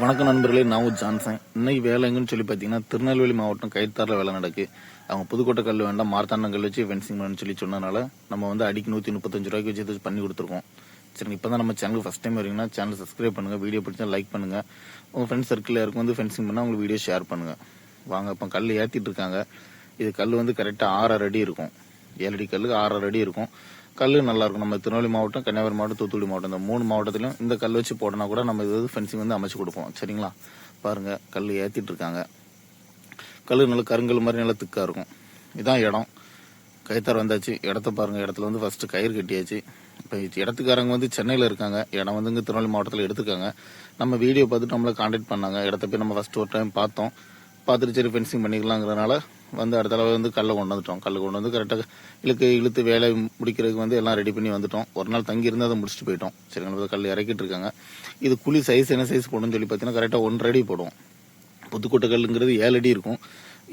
வணக்கம் நண்பர்களே நான் ஜான்சன். இன்னைக்கு வேலை எங்கன்னு சொல்லி பார்த்தீங்கன்னா திருநெல்வேலி மாவட்டம் கைத்தாரில் வேலை நடக்கு. அவங்க புதுக்கோட்டை கல் வேண்டாம் மார்த்தாண்டம் கல் வச்சு ஃபென்சிங் பண்ணு சொல்லி சொன்னனால நம்ம வந்து அடிக்கு நூற்றி முப்பத்தஞ்சு ரூபாய்க்கு வச்சு இது பண்ணி கொடுத்துருக்கோம். சரி இப்போ தான் நம்ம சேனல் ஃபஸ்ட் டைம் வரீங்கன்னா சேனல் சப்ஸ்கிரைப் பண்ணுங்க வீடியோ பிடிச்சா லைக் பண்ணுங்க. உங்கள் ஃப்ரெண்ட்ஸ் சர்க்கிள் யாருக்கும் வந்து ஃபென்சிங் பண்ணால் உங்களுக்கு வீடியோ ஷேர் பண்ணுங்க. வாங்க இப்போ கல் ஏற்றிட்டு இருக்காங்க. இது கல் வந்து கரெக்டாக ஆறரை அடி இருக்கும். ஏழு அடி ஆறரை அடி இருக்கும். கல் நல்லா இருக்கும் நம்ம திருநெல்வேலி மாவட்டம் கன்னியாகுமரி மாவட்டம் தூத்துக்குடி மாவட்டம். இந்த மூணு மாவட்டத்திலும் இந்த கல் வச்சு போடனா கூட நம்ம இது ஃபென்சிங் வந்து அமைச்சு கொடுப்போம். சரிங்களா? பாருங்க கல் ஏத்திட்டு இருக்காங்க கல் நல்ல கருங்கல் மாதிரி நல்லா திக்கா இருக்கும். இதான் இடம். கைத்தார் வந்தாச்சு. இடத்த பாருங்க இடத்துல வந்து ஃபர்ஸ்ட் கயிறு கட்டியாச்சு. இப்போ இடத்துக்காரங்க வந்து சென்னையில் இருக்காங்க. இடம் வந்து இங்கே திருநெல்வேலி மாவட்டத்தில் எடுத்துக்காங்க. நம்ம வீடியோ பார்த்துட்டு நம்மளை காண்டாக்ட் பண்ணாங்க. இடத்த போய் நம்ம ஃபர்ஸ்ட் ஒரு டைம் பார்த்தோம். பார்த்துட்டு சரி ஃபென்சிங் பண்ணிக்கலாங்கிறதுனால வந்து அடுத்த அளவு வந்து கல்லை கொண்டு வந்துட்டோம். கல் கொண்டு வந்து கரெக்டாக இழுக்கு இழுத்து வேலை முடிக்கிறதுக்கு வந்து எல்லாம் ரெடி பண்ணி வந்துட்டோம். ஒரு நாள் தங்கி இருந்து அதை முடிச்சுட்டு போயிட்டோம். சரி கல் இறக்கிட்டு இருக்காங்க. இது குழி சைஸ் என்ன சைஸ் போடணும்னு சொல்லி பார்த்தீங்கன்னா கரெக்டாக ஒன்றரை அடி போடுவோம். புதுக்கோட்டை கல்லுங்கிறது ஏழு அடி இருக்கும்.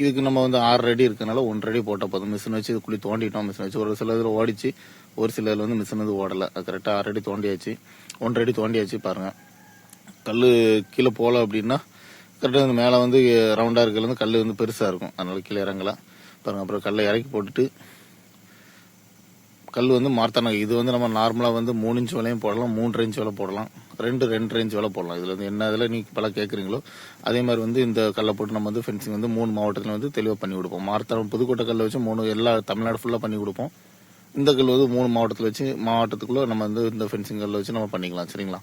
இதுக்கு நம்ம வந்து ஆறு அடி இருக்கனால ஒன்றரை அடி போட்டால் போதும். மிஷின் வச்சு இது குழி தோண்டிட்டோம். மிஷின் வச்சு ஒரு சில இதில் ஓடிச்சு ஒரு சில இதில் வந்து மிஷின் வந்து ஓடலை. அது கரெக்டாக ஆறு அடி தோண்டியாச்சு. ஒன்றரை அடி தோண்டியாச்சு பாருங்கள் கல் கீழே போகல அப்படின்னா கரெக்டாக மேலே வந்து ரவுண்டாக இருக்கிறது கல் வந்து பெருசாக இருக்கும். அதனால் கீழே இறங்கலாம். பாருங்க அப்புறம் கல்லை இறக்கி போட்டுட்டு கல் வந்து மார்த்தான இது வந்து நம்ம நார்மலாக வந்து மூணு இன்ச் விலையும் போடலாம் மூன்று இன்ச் விலை போடலாம். ரெண்டு ரெண்டு இன்ச் விலை போடலாம். இதில் வந்து என்ன இதில் நீங்கள் பல கேட்குறீங்களோ அதே மாதிரி வந்து இந்த கல்லை போட்டு நம்ம வந்து ஃபென்சிங் வந்து மூணு மாவட்டத்தில் வந்து தெளிவாக பண்ணி கொடுப்போம். மார்த்தானம் புதுக்கோட்டை கல்லை வச்சு மூணு எல்லா தமிழ்நாடு ஃபுல்லாக பண்ணி கொடுப்போம். இந்த கல் வந்து மூணு மாவட்டத்தில் வச்சு மாவட்டத்துக்குள்ளே நம்ம வந்து இந்த ஃபென்சிங் கல்லை வச்சு நம்ம பண்ணிக்கலாம். சரிங்களா?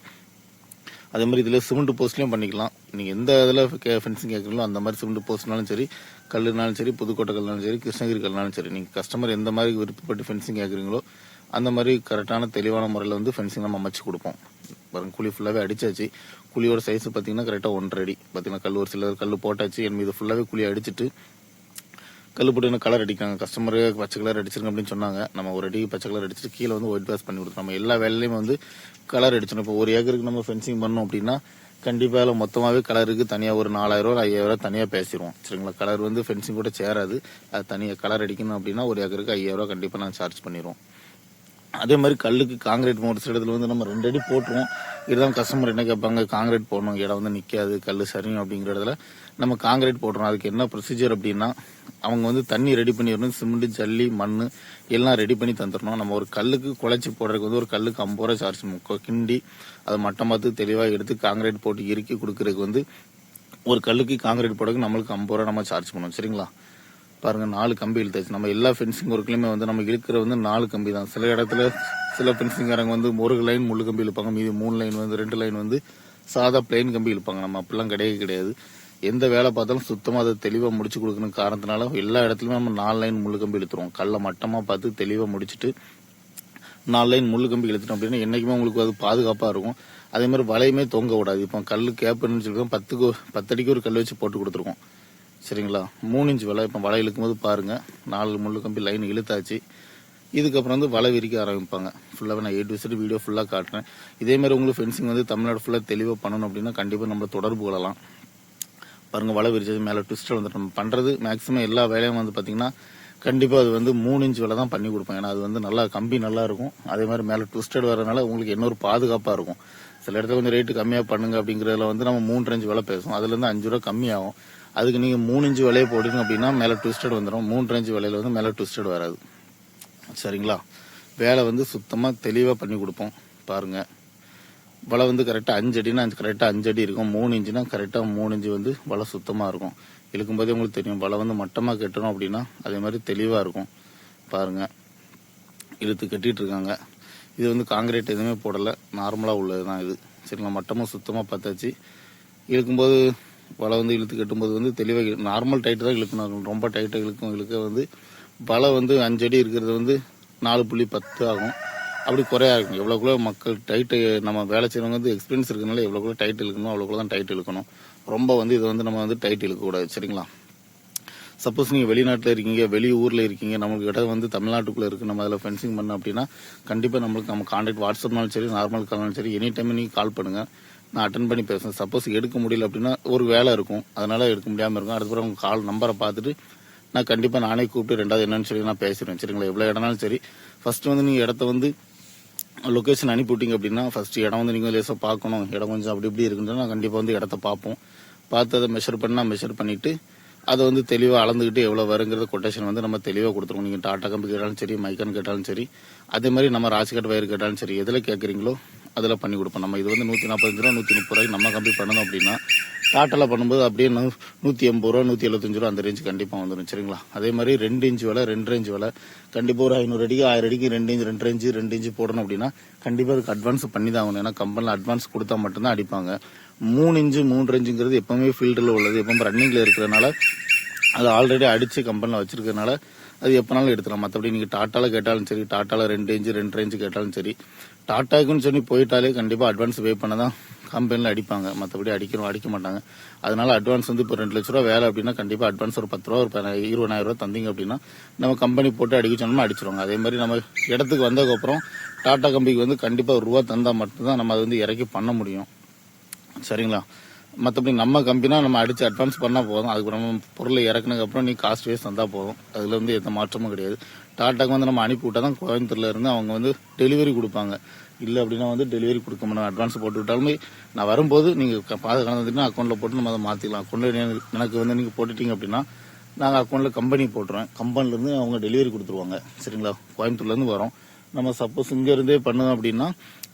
அதே மாதிரி இதில் சிமெண்ட் போஸ்ட்லையும் பண்ணிக்கலாம். நீங்கள் எந்த இதில் ஃபென்சிங் கேட்குறீங்களோ அந்த மாதிரி சிமெண்ட் போஸ்ட்னாலும் சரி கல்லுனாலும் சரி புதுக்கோட்டை கல்லுனாலும் சரி கிருஷ்ணகிரி கல்லுனாலும் சரி நீங்கள் கஸ்டமர் எந்த மாதிரி விருப்பப்பட்டு ஃபென்சிங் கேட்குறீங்களோ அந்த மாதிரி கரெக்டான தெளிவான முறையில் வந்து ஃபென்சிங் நம்ம அமைச்சு கொடுப்போம். பாருங்க குழி ஃபுல்லாகவே அடிச்சாச்சு. குழியோட சைஸ் பார்த்தீங்கன்னா கரெக்டாக ஒன்றரை அடி. பார்த்தீங்கன்னா கல் ஒரு சிலர் கல் போட்டாச்சு. என் மீது ஃபுல்லாகவே குழி அடிச்சிட்டு கல் கலர் அடிக்காங்க. கஸ்டமரு பச்சை கலர் அடிச்சிருங்க அப்படின்னு சொன்னாங்க. நம்ம ஒரு அடி பச்சை கலர் அடிச்சுட்டு கீழே வந்து ஒயிட் பேஸ் பண்ணி கொடுத்தோம் நம்ம எல்லா வேலையிலையும் வந்து கலர் அடிச்சிடும் இப்போ ஒரு ஏக்கருக்கு நம்ம ஃபென்சிங் பண்ணோம் அப்படின்னா கண்டிப்பாக அதில் மொத்தமாகவே கலருக்கு தனியாக ஒரு நாலாயிரம் ஐயாயிரம் தனியாக பேசிடுவோம். சரிங்களா? கலர் வந்து ஃபென்சிங் கூட சேராது. அது தனியாக கலர் அடிக்கணும் அப்படின்னா ஒரு ஏக்கருக்கு ஐயாயிரம் கண்டிப்பாக நான் சார்ஜ் பண்ணிடுவோம். அதே மாதிரி கல்லுக்கு காங்கிரீட் ஒரு சில இடத்துல வந்து நம்ம ரெண்டு அடி போட்டுருவோம். இதுதான் கஸ்டமர் என்ன கேட்பாங்க காங்கிரீட் போடணும். இடம் வந்து நிற்காது கல் சரியும் அப்படிங்கிற இடத்துல நம்ம காங்கிரீட் போடுறோம் அதுக்கு என்ன ப்ரொசீஜர் அப்படின்னா அவங்க வந்து தண்ணி ரெடி பண்ணிடணும் சிமெண்ட் ஜல்லி மண் எல்லாம் ரெடி பண்ணி தந்துடணும். நம்ம ஒரு கல்லுக்கு குழச்சி போடுறதுக்கு வந்து ஒரு கல்லுக்கு ஐம்பது ரூபா சார்ஜ் கிண்டி அதை மட்டம் பார்த்து தெளிவாக எடுத்து காங்கிரீட் போட்டு இறுக்கி கொடுக்கறதுக்கு வந்து ஒரு கல்லுக்கு காங்கிரீட் போடுறதுக்கு நம்மளுக்கு ஐம்பது ரூபா நம்ம சார்ஜ் பண்ணுவோம். சரிங்களா? பாருங்க நாலு கம்பி இழுத்தாச்சு. நம்ம எல்லா ஃபென்சிங் ஒர்க்லயுமே வந்து நம்ம இழுக்கிற வந்து நாலு கம்பி தான். சில இடத்துல சில ஃபென்சிங்காரங்க வந்து ஒரு லைன் முள்ளு கம்பி இழுப்பாங்க. மீதி மூணு லைன் வந்து ரெண்டு லைன் வந்து சாதா பிளைன் கம்பி இழுப்பாங்க. நம்ம அப்படிலாம் கிடையவே கிடையாது. எந்த வேலை பார்த்தாலும் சுத்தமா அதை தெளிவா முடிச்சு கொடுக்கணும் காரணத்தினால எல்லா இடத்துலயுமே நம்ம நாலு லைன் முள்ளு கம்பி இழுத்துருவோம். கல்லை மட்டமா பார்த்து தெளிவா முடிச்சுட்டு நாலு லைன் முள்ளு கம்பி இழுத்துட்டோம் அப்படின்னா என்னைக்குமே உங்களுக்கு அது பாதுகாப்பா இருக்கும். அதே மாதிரி வலையுமே தொங்க விடாது. இப்போ கல் கேப்புன்னு சொல்லி பத்துக்கு பத்தடிக்கு ஒரு கல் வச்சு போட்டு கொடுத்துருக்கோம். சரிங்களா? மூணு இன்ச் வலை இப்போ வலை இழுக்கும் போது பாருங்கள் நாலு முள்ளு கம்பி லைன் இழுத்தாச்சு. இதுக்கப்புறம் வந்து வலை விரிக்க ஆரம்பிப்பாங்க. ஃபுல்லாகவே நான் எயிட் டு வீடியோ ஃபுல்லாக காட்டுறேன். இதே மாதிரி உங்களுக்கு ஃபென்சிங் வந்து தமிழ்நாடு ஃபுல்லாக தெளிவாக பண்ணணும் அப்படின்னா கண்டிப்பாக நம்ம தொடர்பு கொள்ளலாம். பாருங்கள் வலை விரிச்சது மேலே ட்விஸ்டர் வந்துட்டு நம்ம பண்ணுறது மேக்ஸிமம் எல்லா வேலையும் வந்து பார்த்தீங்கன்னா கண்டிப்பாக அது வந்து மூணு இன்ச் வலை தான் பண்ணி கொடுப்போம். ஏன்னா அது வந்து நல்லா கம்பி நல்லா இருக்கும். அதே மாதிரி மேலே ட்விஸ்டட் வரனால உங்களுக்கு இன்னொரு பாதுகாப்பாக இருக்கும். சில இடத்துல கொஞ்சம் ரேட்டு கம்மியாக பண்ணுங்க அப்படிங்கிறதுல வந்து நம்ம மூன்று இன்ச் விலை பேசுவோம். அதுலேருந்து அஞ்சு ரூபா கம்மியாகும். அதுக்கு நீங்கள் மூணு இன்ச்சு விலையை போட்டீங்க அப்படின்னா மேலே ட்விஸ்டட் வந்துடும் மூன்று இன்ச்சு விலையில் வந்து மேலே ட்விஸ்டட் வராது. சரிங்களா? வேலை வந்து சுத்தமாக தெளிவாக பண்ணி கொடுப்போம். பாருங்கள் வலை வந்து கரெக்டாக அஞ்சு அடினா கரெக்டாக அஞ்சு அடி இருக்கும். மூணு இன்ச்சுனா கரெக்டாக மூணு இன்ச்சு வந்து வலை சுத்தமாக இருக்கும். இழுக்கும் போதே உங்களுக்கு தெரியும். வலை வந்து மட்டமாக கட்டணும் அப்படின்னா அதே மாதிரி தெளிவாக இருக்கும். பாருங்கள் இழுத்து கட்டிகிட்டு இருக்காங்க. இது வந்து காங்கிரீட் எதுவுமே போடலை. நார்மலாக உள்ளது தான் இது. சரிங்களா? மட்டமாக சுத்தமாக பார்த்தாச்சு. இழுக்கும்போது வலை வந்து இழுத்து கட்டும்போது வந்து தெளிவாக நார்மல் டைட்டு தான் இழுக்கணும். ரொம்ப டைட்டாக இழுக்கும் இழுக்க வந்து வலை வந்து அஞ்சடி இருக்கிறது வந்து நாலு புள்ளி பத்து ஆகும். அப்படி குறையா இருக்கும். எவ்வளோக்குள்ள மக்கள் டைட்டு நம்ம வேலை செய்கிறவங்க வந்து எக்ஸ்பீரியன்ஸ் இருக்கனால எவ்வளோக்குள்ள டைட் இழுக்கணும் அவ்வளோக்குள்ள தான் டைட் இழுக்கணும். ரொம்ப வந்து இது வந்து நம்ம வந்து டைட் இழுக்கக்கூடாது. சரிங்களா? சப்போஸ் நீங்கள் வெளிநாட்டில் இருக்கீங்க வெளி ஊரில் இருக்கீங்க நமக்கு இடம் வந்து தமிழ்நாட்டுக்குள்ளே இருக்குது நம்ம அதில் ஃபென்சிங் பண்ணோம் அப்படின்னா கண்டிப்பாக நம்மளுக்கு நம்ம கான்டாக்ட் வாட்ஸ்அப்னாலும் சரி நார்மல் கால்னாலும் சரி எனி டைம் நீங்கள் கால் பண்ணுங்கள் நான் அட்டன் பண்ணி பேசுவேன் சப்போஸ் எடுக்க முடியல அப்படின்னா ஒரு வேலை இருக்கும். அதனால எடுக்க முடியாமல் இருக்கும். அதுக்கப்புறம் உங்கள் கால் நம்பரை பார்த்துட்டு நான் கண்டிப்பாக நானே கூப்பிட்டு ரெண்டாவது என்னன்னு சொல்லி நான் பேசிடுவேன். சரிங்களா? எவ்வளோ இடம்னாலும் சரி. ஃபஸ்ட்டு வந்து நீங்கள் இடத்த வந்து லொக்கேஷன் அனுப்பி விட்டீங்க அப்படின்னா ஃபஸ்ட்டு இடம் வந்து நீங்கள் லேசாக பார்க்கணும். இடம் கொஞ்சம் அப்படி இப்படி இருக்குன்னு நான் கண்டிப்பாக வந்து இடத்த பார்ப்போம். பார்த்து அதை மெஷர் பண்ணால் மெஷர் பண்ணிவிட்டு அதை வந்து தெளிவாக அளந்துக்கிட்டு எவ்வளோ வருங்கிறத கொட்டேஷன் வந்து நம்ம தெளிவாக கொடுத்துருவோம். நீங்கள் டாட்டா கம்பி கேட்டாலும் சரி மைக்கான் கேட்டாலும் சரி. அதே மாதிரி நம்ம ராசிகட் வயர் கேட்டாலும் சரி. எதில் கேட்குறீங்களோ அதில் பண்ணி கொடுப்போம். நம்ம இது வந்து நூற்றி நாற்பத்தஞ்சு ரூபா நூற்றி முப்பது ரூபாய்க்கு நம்ம கம்மி பண்ணணும் அப்படின்னா டாட்டாவில் பண்ணும்போது அப்படியே நூ- நூற்றி எண்பது ரூபா நூற்றி எழுபத்தஞ்சு ரூபா அந்த ரேஞ்ச் கண்டிப்பாக வந்துடும் சரிங்களா? அதே மாதிரி ரெண்டு இன்ச் விலை ரெண்டு ரேஞ்சு விலை கண்டிப்பாக ஒரு ஐநூறு அடிக்கு ஆயிரம் அடிக்கு ரெண்டு இன்ச் ரெண்டு ரேஞ்சு ரெண்டு இன்ச்சு போடணும் அப்படின்னா கண்டிப்பாக அதுக்கு அட்வான்ஸ் பண்ணி தான் ஆகணும். ஏன்னா கம்பெனியில் அட்வான்ஸ் கொடுத்தா மட்டும்தான் அடிப்பாங்க. மூணு இன்ச்சு மூணு ரேஞ்சுங்கிறது எப்பவுமே ஃபீல்டில் உள்ளது. எப்பவும் ரன்னிங்கில் இருக்கிறனால அது ஆல்ரெடி அடித்து கம்பெனியில் வச்சிருக்கிறதுனால அது எப்பனாலும் எடுத்துக்கலாம். மற்றபடி நீங்கள் டாட்டாவில் கேட்டாலும் சரி டாட்டாவில் ரெண்டு இன்ச்சு ரெண்டு ரேஞ்சு கேட்டாலும் சரி டாட்டாக்குன்னு சொல்லி போயிட்டாலே கண்டிப்பாக அட்வான்ஸ் பே பண்ண தான் கம்பெனியில் அடிப்பாங்க. மற்றபடி அடிக்கிறோம் அடிக்க மாட்டாங்க. அதனால அட்வான்ஸ் வந்து இப்போ ரெண்டு லட்ச ரூபா வேலை அப்படின்னா கண்டிப்பாக அட்வான்ஸ் ஒரு பத்து ரூபா ஒரு இருபதாயிரம் ரூபா தந்தீங்க அப்படின்னா நம்ம கம்பெனி போட்டு அடிக்க சொன்னோம்னா அடிச்சிருவாங்க. அதே மாதிரி நம்ம இடத்துக்கு வந்ததுக்கப்புறம் டாடா கம்பெனிக்கு வந்து கண்டிப்பாக ஒரு ரூபா தந்தால் மட்டும்தான் நம்ம அதை வந்து இறக்கி பண்ண முடியும். சரிங்களா? மற்றபடி நம்ம கம்பெனினா நம்ம அடிச்சு அட்வான்ஸ் பண்ணால் போதும். அதுக்கு நம்ம பொருளை இறக்குனதுக்கு அப்புறம் நீ காஸ்ட் வேஸ்ட் தந்தால் போதும். அதில் வந்து எந்த மாற்றமும் கிடையாது. டாட்டாக்கு வந்து நம்ம அனுப்பி விட்டா தான் கோயம்புத்தூர்ல இருந்து அவங்க வந்து டெலிவரி கொடுப்பாங்க. இல்லை அப்படின்னா வந்து டெலிவரி கொடுக்க முடியும் அட்வான்ஸ் போட்டு விட்டாலுமே நான் வரும்போது நீங்கள் பாதுகாத்துனா அக்கௌண்ட்டில் போட்டு நம்ம அதை மாற்றிக்கலாம் அக்கௌண்ட்டில் எனக்கு வந்து நீங்கள் போட்டுட்டீங்க அப்படின்னா நாங்கள் அக்கௌண்ட்டில் கம்பெனி போட்டுருவேன் கம்பெனிலேருந்து அவங்க டெலிவரி கொடுத்துருவாங்க. சரிங்களா? கோயம்புத்தூர்லேருந்து வரோம். நம்ம சப்போஸ் இங்கேருந்தே பண்ணோம் அப்படின்னா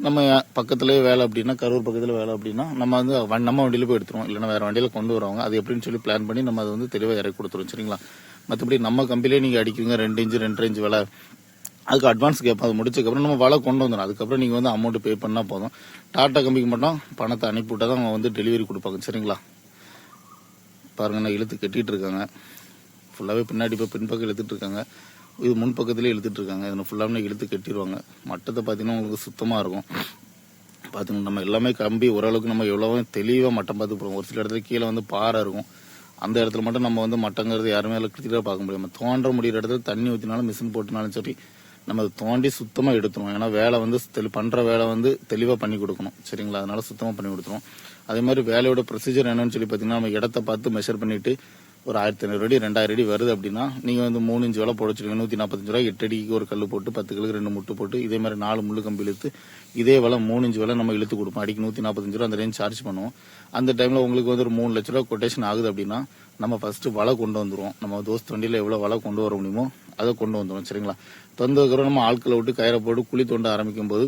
நம்ம பக்கத்துலேயே வேலை அப்படின்னா கரூர் பக்கத்தில் வேலை அப்படின்னா நம்ம வந்து நம்ம வண்டியில் போய் எடுத்துருவோம். இல்லைன்னா வேறு வண்டியில் கொண்டு வருவாங்க. அது எப்படின்னு சொல்லி பிளான் பண்ணி நம்ம அதை வந்து தெளிவாக இறக்கி கொடுத்துருவோம். சரிங்களா? மற்றபடி நம்ம கம்பிலே நீங்க அடிக்கிறீங்க ரெண்டு இன்ச்சு ரெண்டரை இன்ச்சு வில. அதுக்கு அட்வான்ஸ் கேட்போம். அது முடிச்சதுக்கப்புறம் நம்ம வலை கொண்டு வந்துடும் அதுக்கப்புறம் நீங்கள் வந்து அமௌண்ட் பே பண்ணால் போதும். டாட்டா கம்பெனிக்கு மட்டும் பணத்தை அனுப்பிவிட்டால் தான் அவங்க வந்து டெலிவரி கொடுப்பாங்க. சரிங்களா? பாருங்க நான் இழுத்து கட்டிகிட்டு இருக்காங்க. ஃபுல்லாகவே பின்னாடி இப்போ பின்பக்கம் இழுத்துட்டு இருக்காங்க. இது முன் பக்கத்துலேயே இழுத்துட்டு இருக்காங்க. இதில் ஃபுல்லாமே இழுத்து கட்டிடுவாங்க. மட்டத்தை பார்த்தீங்கன்னா உங்களுக்கு சுத்தமாக இருக்கும். பார்த்தீங்கன்னா நம்ம எல்லாமே கம்பி ஓரளவுக்கு நம்ம எவ்வளவோ தெளிவாக மட்டம் பார்த்து போகிறோம் ஒரு சில இடத்துல கீழே வந்து பாறை இருக்கும். அந்த இடத்துல மட்டும் நம்ம வந்து மட்டங்கிறது யாருமே அதில் கிளியராக பார்க்க முடியாமல் தோன்ற முடியிற இடத்துல தண்ணி ஊற்றினாலும் மிஷின் போட்டினாலும் சரி நம்ம அதை தோண்டி சுத்தமாக எடுத்துருவோம். ஏன்னா வேலை வந்து தெளி- பண்ணுற வேலை வந்து தெளிவாக பண்ணி கொடுக்கணும். சரிங்களா? அதனால சுத்தமாக பண்ணி கொடுத்துருவோம். அதே மாதிரி வேலையோட ப்ரொசீஜர் என்னன்னு சொல்லி பார்த்தீங்கன்னா நம்ம இடத்த பார்த்து மெஷர் பண்ணிட்டு ஒரு ஆயிரத்தி ஐநூறு அடி ரெண்டாயிரம் அடி வருது அப்படின்னா நீங்க வந்து மூணு இன்ச்சு வேலை போடச்சிருக்கீங்க நூத்தி நாற்பத்தஞ்சு ரூபாய் எட்டு அடிக்கு ஒரு கல் போட்டு பத்து கல்லுக்கு ரெண்டு முட்டு போட்டு இதே மாதிரி நாலு முள்ளு கம்பி இழுத்து இதே வேலை மூணு இன்ச்சு வேலை நம்ம இழுத்து கொடுப்போம். அடிக்கு நூத்தி நாற்பத்தஞ்சு ரூபா அந்த ரேஞ்ச் சார்ஜ் பண்ணுவோம். அந்த டைம்ல உங்களுக்கு வந்து ஒரு மூணு லட்ச ரூபா கொட்டேஷன் ஆகுது அப்படின்னா நம்ம ஃபர்ஸ்ட் வலை கொண்டு வந்துருவோம். நம்ம தோஸ்த் வண்டியில எவ்வளவு வலை கொண்டு வர முடியுமோ அதை கொண்டு வந்துருவோம் சரிங்களா? தந்ததுக்கப்புறம் நம்ம ஆட்களை விட்டு கயிறை போட்டு குழி தோண்ட ஆரம்பிக்கும் போது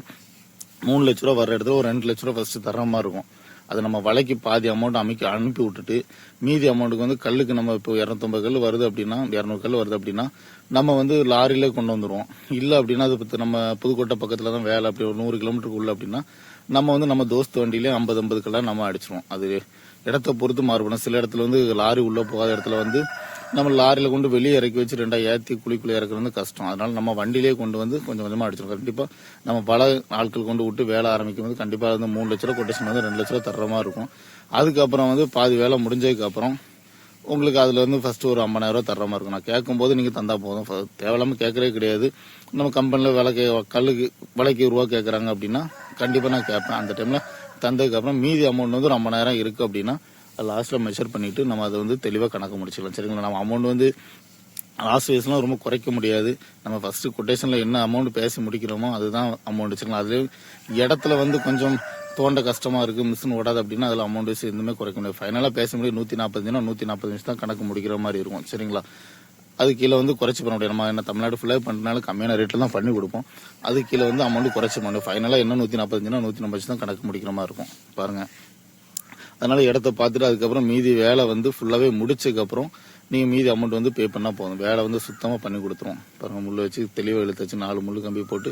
மூணு லட்ச ரூபா வர இடத்துல ஒரு ரெண்டு லட்ச ரூபா ஃபர்ஸ்ட் தர மாதிரி இருக்கும். அது நம்ம வலைக்கு பாதி அமௌண்ட் அமைக்க அனுப்பி விட்டுட்டு மீதி அமௌண்ட்டுக்கு வந்து கல்லுக்கு நம்ம இப்போ இரநூத்தம்பது கல் வருது அப்படின்னா இரநூறு கல் வருது அப்படின்னா நம்ம வந்து லாரியில கொண்டு வந்துடுவோம் இல்லை அப்படின்னா அது நம்ம புதுக்கோட்டை பக்கத்தில் தான் வேலை அப்படி ஒரு நூறு கிலோமீட்டருக்கு உள்ள அப்படின்னா நம்ம வந்து நம்ம தோஸ்து வண்டியிலே ஐம்பது ஐம்பது கல்லாம் நம்ம அடிச்சிருவோம். அது இடத்த பொறுத்து மாறுபடும். சில இடத்துல வந்து லாரி உள்ளே போகாத இடத்துல வந்து நம்ம லாரியில கொண்டு வெளியே இறக்கி வச்சு ரெண்டா ஏத்தி குழிக்குள்ள இறக்குறது கஷ்டம். அதனால நம்ம வண்டியிலேயே கொண்டு வந்து கொஞ்சம் கொஞ்சமா அடிச்சிடும் கண்டிப்பா நம்ம பல நாட்கள் கொண்டு விட்டு வேலை ஆரம்பிக்கும் போது கண்டிப்பா வந்து மூணு லட்ச ரூபா கொட்டேஷன் வந்து ரெண்டு லட்ச ரூபா தர்ற மாதிரி இருக்கும். அதுக்கப்புறம் வந்து பாதி வேலை முடிஞ்சதுக்கு அப்புறம் உங்களுக்கு அதுல இருந்து ஃபர்ஸ்ட் ஒரு ஐம்பதாயிரம் ரூபா தர்ற மாதிரி இருக்கும். நான் கேட்கும்போது நீங்க தந்தா போதும். ஃப- தேவையில்லாம கேட்கறே கிடையாது. நம்ம கம்பெனில விலை கே கல்லுக்கு விலைக்கு ரூபா கேட்கறாங்க அப்படின்னா கண்டிப்பா நான் கேட்பேன். அந்த டைம்ல தந்ததுக்கு அப்புறம் மீதி அமௌண்ட் வந்து ஒரு ஐம்பதாயிரம் இருக்கு அப்படின்னா லாஸ்ட்ல மெஷர் பண்ணிட்டு நம்ம அதை வந்து தெளிவா கணக்கு முடிச்சுக்கலாம். சரிங்களா? நம்ம அமௌண்ட் வந்து லாஸ்ட் வயசுலாம் ரொம்ப குறைக்க முடியாது. நம்ம ஃபர்ஸ்ட் கொட்டேஷன்ல என்ன அமௌண்ட் பேசி முடிக்கிறோமோ அதுதான் அமௌண்ட் வச்சுக்கலாம் அது இடத்துல வந்து கொஞ்சம் தோண்ட கஷ்டமா இருக்கு மிஷின் ஓடாது அப்படின்னா அதுல அமௌண்ட் வச்சு எதுவுமே குறைக்க முடியாது. ஃபைனலா பேச முடியும் நூத்தி நாற்பது தினம் நூத்தி நாற்பது நிமிஷம் தான் கணக்கு முடிக்கிற மாதிரி இருக்கும். சரிங்களா? அது கீழே வந்து குறைச்சி பண்ண முடியும் நம்ம என்ன தமிழ்நாடு ஃபுல்லாக பண்ணுறதுனால கம்மியான ரேட்டில் தான் பண்ணி கொடுப்போம். அது கீழே வந்து அமௌண்ட் குறைச்சி பண்ண. முடியும் ஃபைனலாக என்ன நூற்றி நாற்பத்தஞ்சுனா நூற்றி நாற்பது தான் கணக்கு முடிக்கிற மாதிரி இருக்கும். பாருங்கள் அதனால இடத்த பார்த்துட்டு அதுக்கப்புறம் மீதி வேலை வந்து ஃபுல்லாகவே முடிச்சதுக்கு அப்புறம் நீங்க மீதி அமௌண்ட் வந்து பே பண்ணா போதும். வேலை வந்து சுத்தமாக பண்ணி கொடுத்துருவோம். பாருங்க முள் வச்சு தெளிவாக இழுத்து வச்சு நாலு முள்ளு கம்பி போட்டு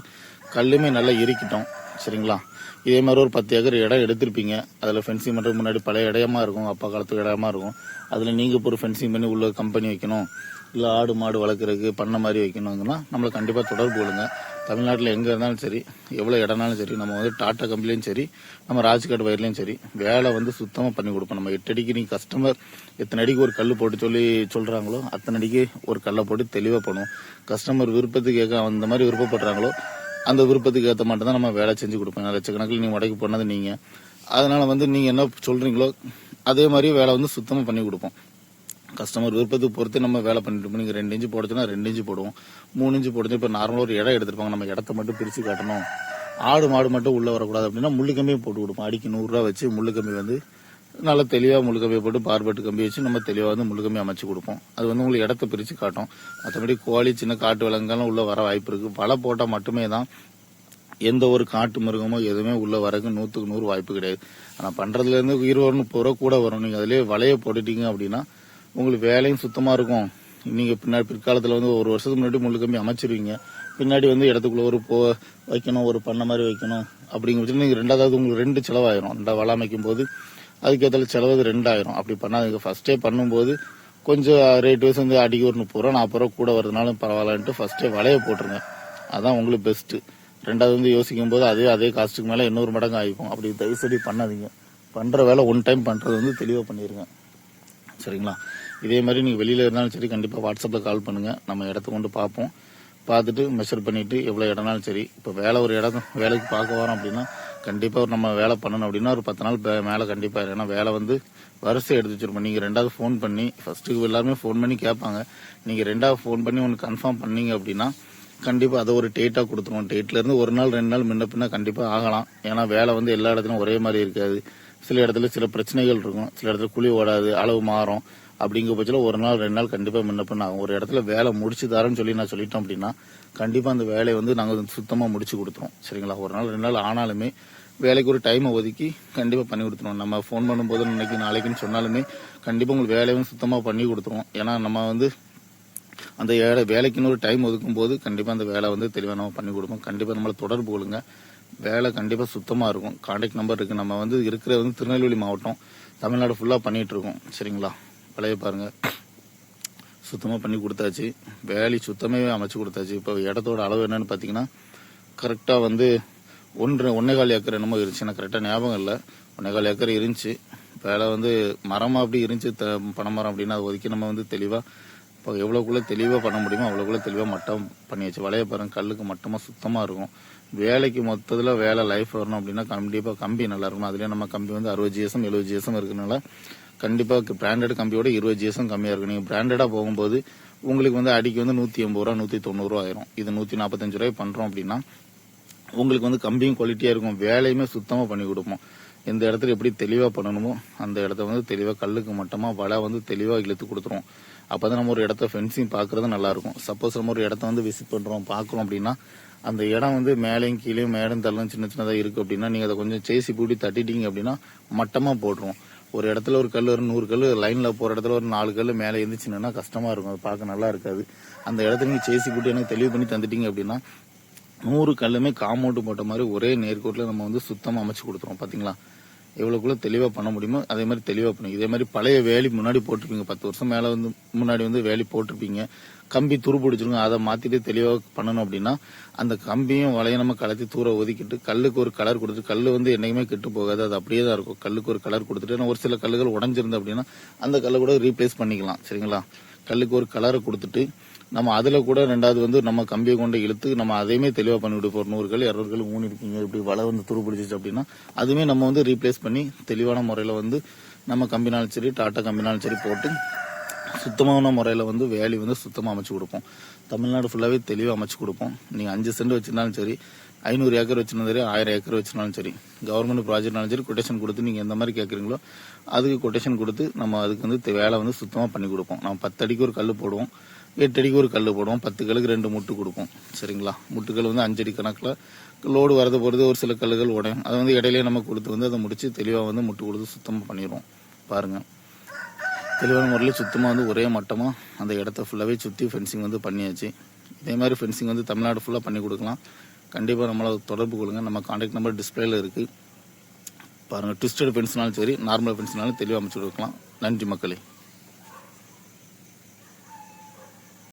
கல்லுமே நல்லா இறுக்கிட்டோம். சரிங்களா? இதே மாதிரி ஒரு பத்து ஏக்கர் இடம் எடுத்திருப்பீங்க. அதில் ஃபென்சிங் பண்ணுறதுக்கு முன்னாடி பழைய இடமா இருக்கும். அப்பா காலத்துக்கு இடமா இருக்கும். அதில் நீங்கள் இப்போ ஒரு ஃபென்சிங் பண்ணி உள்ள கம்பெனி வைக்கணும். இல்லை ஆடு மாடு வளர்க்குறதுக்கு பண்ண மாதிரி வைக்கணுங்கன்னா நம்மளை கண்டிப்பாக தொடர்பு கொள்ளுங்க. தமிழ்நாட்டில் எங்கே இருந்தாலும் சரி எவ்வளோ இடம்னாலும் சரி நம்ம வந்து டாட்டா கம்பெனிலையும் சரி நம்ம ராஜ்காட் வயர்லையும் சரி வேலை வந்து சுத்தமாக பண்ணி கொடுப்போம். நம்ம எட்டு அடிக்கு நீ கஸ்டமர் எத்தனை அடிக்கு ஒரு கல் போட்டு சொல்லி சொல்கிறாங்களோ அத்தனை அடிக்கு ஒரு கல்லை போட்டு தெளிவாக பண்ணுவோம் கஸ்டமர் விருப்பத்துக்கு ஏற்க அந்த மாதிரி விருப்பப்படுறாங்களோ அந்த விருப்பத்துக்கு ஏற்ற மட்டும் தான் நம்ம வேலை செஞ்சு கொடுப்போம். லட்சக்கணக்கில் நீங்கள் உடைக்கு போனது நீங்கள் அதனால் வந்து நீங்கள் என்ன சொல்கிறீங்களோ அதே மாதிரி வேலை வந்து சுத்தமாக பண்ணி கொடுப்போம். கஸ்டமர் விருப்பத்தை பொறுத்து நம்ம வேலை பண்ணிட்டு இருப்போம். நீங்க ரெண்டு இன்ச்சு போடுச்சுன்னா ரெண்டு இன்ச்சு போடுவோம். மூணு இன்ச்சு போடுச்சு இப்போ நார்மலாக ஒரு இடம் எடுத்துருப்பாங்க. நம்ம இடத்த மட்டும் பிரிச்சு காட்டணும். ஆடு மாடு மட்டும் உள்ளே வரக்கூடாது அப்படின்னா முள்ளு கம்பியும் போட்டு கொடுப்போம். அடிக்கு நூறுரூவா வச்சு முள்ளு கம்பி வந்து நல்லா தெளிவாக முள்ளு கம்பியை போட்டு பார்பெட்டு கம்பி வச்சு நம்ம தெளிவாக வந்து முள்ளு கம்பி அமைச்சு கொடுப்போம். அது வந்து உங்களுக்கு இடத்த பிரித்து காட்டும். மற்றபடி கோழி சின்ன காட்டு விலங்குகள்லாம் உள்ளே வர வாய்ப்பு இருக்குது வலை போட்டால் மட்டுமே தான் எந்த ஒரு காட்டு மிருகமோ எதுவுமே உள்ள வரக்கு நூற்றுக்கு நூறு வாய்ப்பு கிடையாது. ஆனால் பண்ணுறதுலேருந்து உயிர் வரணும் ரூபா கூட வரும். நீங்கள் அதிலே வலையை போட்டுட்டீங்க அப்படின்னா உங்களுக்கு வேலையும் சுத்தமாக இருக்கும். நீங்கள் பின்னாடி பிற்காலத்தில் வந்து ஒரு வருஷத்துக்கு முன்னாடி முள்ளு கம்பி அமைச்சிருவீங்க. பின்னாடி வந்து இடத்துக்குள்ள ஒரு போ வைக்கணும் ஒரு பண்ண மாதிரி வைக்கணும் அப்படிங்கிற பட்சத்தில் நீங்கள் ரெண்டாவது உங்களுக்கு ரெண்டு செலவாயிரும். ரெண்டா வலை அமைக்கும் போது அதுக்கேற்ற செலவு ரெண்டாயிரம். அப்படி பண்ணாதீங்க. ஃபர்ஸ்டே பண்ணும்போது கொஞ்சம் ரேட் வைஸ் வந்து அடிக்க ஒரு முப்பது ரூபா நாற்பது ரூபா கூட வருதுனாலும் பரவாயில்லன்ட்டு ஃபர்ஸ்டே வலையை போட்டுருங்க. அதான் உங்களுக்கு பெஸ்ட்டு ரெண்டாவது வந்து யோசிக்கும் போது அதே அதே காஸ்ட்டுக்கு மேலே இன்னொரு மடங்கு ஆகிக்கும் அப்படி தயவு செய்து பண்ணாதீங்க. பண்ணுற வேலை ஒன் டைம் பண்ணுறது வந்து தெளிவாக பண்ணிடுங்க சரிங்களா? இதே மாதிரி நீங்கள் வெளியில் இருந்தாலும் சரி கண்டிப்பாக வாட்ஸ்அப்பில் கால் பண்ணுங்கள் நம்ம இடத்த கொண்டு பார்ப்போம். பார்த்துட்டு மெஷர் பண்ணிவிட்டு எவ்வளோ இடம்னாலும் சரி இப்போ வேலை ஒரு இடம் வேலைக்கு பார்க்க வரோம் அப்படின்னா கண்டிப்பாக நம்ம வேலை பண்ணணும் அப்படின்னா ஒரு பத்து நாள் பே- மேலே கண்டிப்பாக ஏன்னா வேலை வந்து வரிசை எடுத்து வச்சிருப்போம். நீங்கள் ரெண்டாவது ஃபோன் பண்ணி ஃபர்ஸ்ட்டுக்கு எல்லாருமே ஃபோன் பண்ணி கேட்பாங்க. நீங்கள் ரெண்டாவது ஃபோன் பண்ணி ஒன்று கன்ஃபார்ம் பண்ணீங்க அப்படின்னா கண்டிப்பாக அதை ஒரு டேட்டாக கொடுத்துருவோம். டேட்லேருந்து ஒரு நாள் ரெண்டு நாள் முன்ன பின்ன கண்டிப்பாக ஆகலாம். ஏன்னா வேலை வந்து எல்லா இடத்துலையும் ஒரே மாதிரி இருக்காது. சில இடத்துல சில பிரச்சனைகள் இருக்கும். சில இடத்துல குழி ஓடாது அளவு மாறும். அப்படிங்கிற பட்சத்தில் ஒரு நாள் ரெண்டு நாள் கண்டிப்பாக முன்ன பின்ன ஆகும். ஒரு இடத்துல வேலை முடிச்சு தரேன்னு சொல்லி நான் சொல்லிட்டோம் அப்படின்னா கண்டிப்பாக அந்த வேலையை வந்து நாங்கள் சுத்தமாக முடிச்சு கொடுத்துருவோம். சரிங்களா? ஒரு நாள் ரெண்டு நாள் ஆனாலுமே வேலைக்கு ஒரு டைமை ஒதுக்கி கண்டிப்பாக பண்ணி கொடுத்துருவோம். நம்ம ஃபோன் பண்ணும்போது இன்னைக்கு நாளைக்குன்னு சொன்னாலுமே கண்டிப்பாக உங்களுக்கு வேலையும் சுத்தமாக பண்ணி கொடுத்துருவோம். ஏன்னா நம்ம வந்து அந்த வேலை வேலைக்குன்னு ஒரு டைம் ஒதுக்கும் போது கண்டிப்பாக அந்த வேலை வந்து தெளிவாக நம்ம பண்ணி கொடுப்போம். கண்டிப்பாக நம்மளை தொடர்பு கொள்ளுங்க. வேலை கண்டிப்பாக சுத்தமாக இருக்கும். கான்டாக்ட் நம்பர் இருக்குது நம்ம வந்து இருக்கிற வந்து திருநெல்வேலி மாவட்டம். தமிழ்நாடு ஃபுல்லாக பண்ணிட்டு இருக்கோம். சரிங்களா? பழைய பாருங்க. சுத்தமாக பண்ணி கொடுத்தாச்சு. வேலை சுத்தமே அமைச்சு கொடுத்தாச்சு. இப்போ இடத்தோட அளவு என்னன்னு பார்த்தீங்கன்னா கரெக்டாக வந்து ஒன்று ஒன்னே கால் ஏக்கர் என்னமோ இருந்துச்சு. எனக்கு கரெக்டாக ஞாபகம் இல்லை. ஒன்னே கால் ஏக்கர் இருந்துச்சு. வேலை வந்து மரமாக அப்படி இருந்துச்சு. த- பனைமரம் அப்படின்னா அதை ஒதுக்கி நம்ம வந்து தெளிவாக இப்போ எவ்வளோக்குள்ளே தெளிவாக பண்ண முடியுமோ அவ்வளோக்குள்ள தெளிவாக மட்டம் பண்ணியாச்சு. வளைய பாருங்க கல்லுக்கு மட்டமாக சுத்தமாக இருக்கும். வேலைக்கு மொத்தத்தில் வேலை லைஃப் வரணும் அப்படின்னா கண்டிப்பாக கம்பி நல்லா இருக்கணும். அதுலேயே நம்ம கம்பி வந்து அறுபது ஜிஎஸ்எம் எழுபது ஜிஎஸ்எம் இருக்கிறனால கண்டிப்பாக பிராண்டட் கம்பியோட இருபது ஜிஎஸ்எம் கம்மியாக இருக்கும். நீங்கள் பிராண்டடாக போகும்போது உங்களுக்கு வந்து அடிக்கு வந்து நூற்றி எண்பது ரூபா நூற்றி தொண்ணூறுரூவா ஆயிரும். இது நூற்றி நாற்பத்தஞ்சு ரூபாய் பண்ணுறோம் அப்படின்னா உங்களுக்கு வந்து கம்பியும் குவாலிட்டியாக இருக்கும். வேலையுமே சுத்தமாக பண்ணி கொடுப்போம். எந்த இடத்துல எப்படி தெளிவாக பண்ணணுமோ அந்த இடத்த வந்து தெளிவாக கல்லுக்கு மட்டமாக வலை வந்து தெளிவாக இழுத்து கொடுத்துருவோம் அப்போ தான் நம்ம ஒரு இடத்த ஃபென்சிங் பார்க்குறது நல்லாயிருக்கும் சப்போஸ் நம்ம ஒரு இடத்த வந்து விசிட் பண்ணுறோம் பார்க்குறோம் அப்படின்னா அந்த இடம் வந்து மேலேயும் கீழேயும் மேடம் தள்ளும் சின்ன சின்னதாக இருக்குது அப்படின்னா நீங்கள் அதை கொஞ்சம் சேசி பூட்டி தட்டிட்டீங்க அப்படின்னா மட்டமாக போடுறோம் ஒரு இடத்துல ஒரு கல் ஒரு நூறு கல் லைனில் போகிற இடத்துல ஒரு நாலு கல் மேலே எழுந்துச்சுன்னா கஷ்டமாக இருக்கும். அது பார்க்க நல்லா இருக்காது. அந்த இடத்துல நீங்கள் சேசி பூட்டி எனக்கு தெளிவு பண்ணி தந்துட்டீங்க அப்படின்னா நூறு கல்லுமே காம்பவுண்டு போட்ட மாதிரி ஒரே நேர்கோட்டில் நம்ம வந்து சுத்தமாக அமைச்சு கொடுத்துருவோம். பார்த்தீங்களா எவ்வளோக்குள்ள தெளிவாக பண்ண முடியுமோ அதே மாதிரி தெளிவாக பண்ணுங்க. இதே மாதிரி பழைய வேலி முன்னாடி போட்டிருப்பீங்க. பத்து வருஷம் மேலே வந்து முன்னாடி வந்து வேலி போட்டிருப்பீங்க. கம்பி துரு பிடிச்சிருங்க அதை மாற்றிட்டு தெளிவாக பண்ணணும் அப்படின்னா அந்த கம்பியும் வலையும் நம்ம கலத்தி தூர ஒதுக்கிட்டு கல்லுக்கு ஒரு கலர் கொடுத்துட்டு கல் வந்து என்னைக்குமே கெட்டு போகாது. அது அப்படியே தான் இருக்கும். கல்லுக்கு ஒரு கலர் கொடுத்துட்டு ஒரு சில கல்லுகள் உடஞ்சிருந்து அப்படின்னா அந்த கல்லை கூட ரீப்ளேஸ் பண்ணிக்கலாம். சரிங்களா? கல்லுக்கு ஒரு கலரை கொடுத்துட்டு நம்ம அதுல கூட ரெண்டாவது வந்து நம்ம கம்பியை கொண்டு இழுத்து நம்ம அதையுமே தெளிவா பண்ணி விடுப்போம் நூறுகள் நூறு கல் ஊனி இருக்கீங்க இப்படி வலை வந்து துரு பிடிச்சிச்சு அப்படின்னா அதுவுமே நம்ம வந்து ரீப்ளேஸ் பண்ணி தெளிவான முறையில வந்து நம்ம கம்பினாலும் சரி டாட்டா கம்பினாலும் சரி போட்டு சுத்தமான முறையில் வந்து வேலி வந்து சுத்தமாக அமைச்சு கொடுப்போம். தமிழ்நாடு ஃபுல்லாகவே தெளிவாக அமைச்சு கொடுப்போம். நீங்கள் அஞ்சு சென்ட் வச்சிருந்தாலும் சரி ஐநூறு ஏக்கர் வச்சிருந்தாலும் சரி ஆயிரம் ஏக்கர் வச்சிருந்தாலும் சரி கவர்மெண்ட் ப்ராஜெக்ட்னாலும் சரி கொட்டேஷன் கொடுத்து நீங்கள் எந்த மாதிரி கேட்குறீங்களோ அதுக்கு கொட்டேஷன் கொடுத்து நம்ம அதுக்கு வந்து வேலை வந்து சுத்தமாக பண்ணி கொடுப்போம். நம்ம பத்து அடிக்கு ஒரு கல் போடுவோம். எட்டு அடிக்கு ஒரு கல் போடுவோம். பத்து கல்லுக்கு ரெண்டு முட்டு கொடுப்போம். சரிங்களா? முட்டுகள் வந்து அஞ்சடி கணக்கில் லோடு வரது போகிறது ஒரு சில கல்லுகள் உடையும். அதை வந்து இடையிலே நம்ம கொடுத்து வந்து அதை முடிச்சு தெளிவாக வந்து முட்டு கொடுத்து சுத்தமாக பண்ணிடுவோம். பாருங்கள் தெளிவான முறையில் சுத்தமாக வந்து ஒரே மட்டமாக அந்த இடத்த ஃபுல்லாகவே சுற்றி ஃபென்சிங் வந்து பண்ணியாச்சு. இதே மாதிரி ஃபென்சிங் வந்து தமிழ்நாடு ஃபுல்லாக பண்ணி கொடுக்கலாம். கண்டிப்பாக நம்மளை தொடர்பு கொள்ளுங்க. நம்ம காண்டாக்ட் நம்பர் டிஸ்பிளேல இருக்குது பாருங்கள் ட்விஸ்டட் ஃபென்ஸ்னாலும் சரி நார்மல் ஃபென்ஸ்னாலும் தெளிவாக அமைச்சு கொடுக்கலாம். நன்றி மக்களே.